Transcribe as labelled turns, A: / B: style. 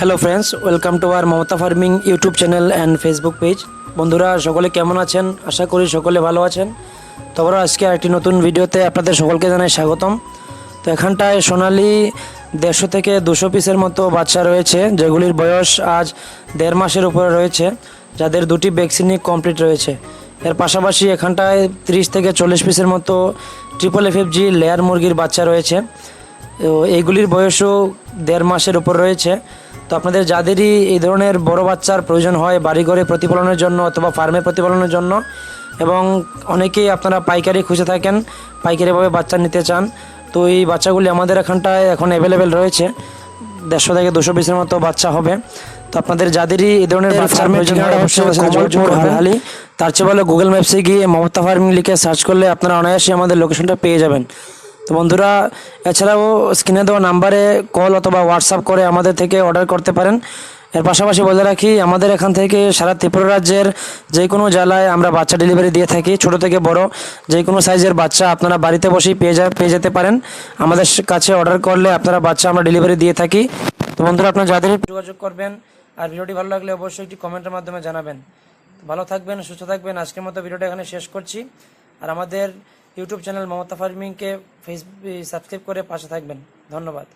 A: Hello friends welcome to our Mamata farming YouTube channel and Facebook page বন্ধুরা, সকলে কেমন আছেন? আশা করি সকলে ভালো আছেন। তবে আজকে একটি নতুন ভিডিওতে আপনাদের সকলকে জানাই স্বাগতম। তো এখানটায় সোনালি দেড়শো থেকে দুশো পিসের মতো বাচ্চা রয়েছে, যেগুলির বয়স আজ দেড় মাসের উপরে রয়েছে, যাদের দুটি ভ্যাকসিনই কমপ্লিট রয়েছে। এর পাশাপাশি এখানটায় তিরিশ থেকে চল্লিশ পিসের মতো triple F F G layer মুরগির বাচ্চা রয়েছে। তো এইগুলির বয়সও দেড় মাসের উপর রয়েছে। তো আপনাদের যাদেরই এই ধরনের বড় বাচ্চার প্রয়োজন হয় বাড়িঘরে প্রতিপালনের জন্য অথবা ফার্মে প্রতিপালনের জন্য এবং অনেকেই আপনারা পাইকারি খুঁজে থাকেন পাইকারিভাবে বাচ্চা নিতে চান তো এই বাচ্চাগুলি আমাদের এখানটায় এখন অ্যাভেলেবেল রয়েছে। দেড়শো থেকে দুশো পিসের মতো বাচ্চা হবে। তো আপনাদের যাদেরই এই ধরনের বাচ্চার প্রয়োজন হয় তার চেয়ে ভালো গুগল ম্যাপসে গিয়ে মমতা ফার্মিং লিখে সার্চ করলে আপনারা অনায়াসে আমাদের লোকেশনটা পেয়ে যাবেন। তো বন্ধুরা, এছাড়াও স্ক্রিনে দেওয়া নাম্বারে কল অথবা হোয়াটসঅ্যাপ করে আমাদের থেকে অর্ডার করতে পারেন। এর পাশাপাশি বলে রাখি, আমাদের এখান থেকে সারা ত্রিপুরা রাজ্যের যে কোনো জেলায় আমরা বাচ্চা ডেলিভারি দিয়ে থাকি, ছোট থেকে বড়। যে কোনো সাইজের বাচ্চা আপনারা বাড়িতে বসেই পেয়ে যা, পেয়ে যেতে পারেন। আমাদের কাছে অর্ডার করলে আপনারা বাচ্চা আমরা ডেলিভারি দিয়ে থাকি। তো বন্ধুরা, আপনারা যাদের যোগাযোগ করবেন আর ভিডিওটি ভালো লাগলে অবশ্যই একটি কমেন্টের মাধ্যমে জানাবেন। ভালো থাকবেন, সুস্থ থাকবেন। আজকের মতো ভিডিওটা এখানে শেষ করছি। আর আমাদের ইউটিউব চ্যানেল মমতা ফার্মিংকে ফেসবুক সাবস্ক্রাইব করে পাশে থাকবেন। ধন্যবাদ।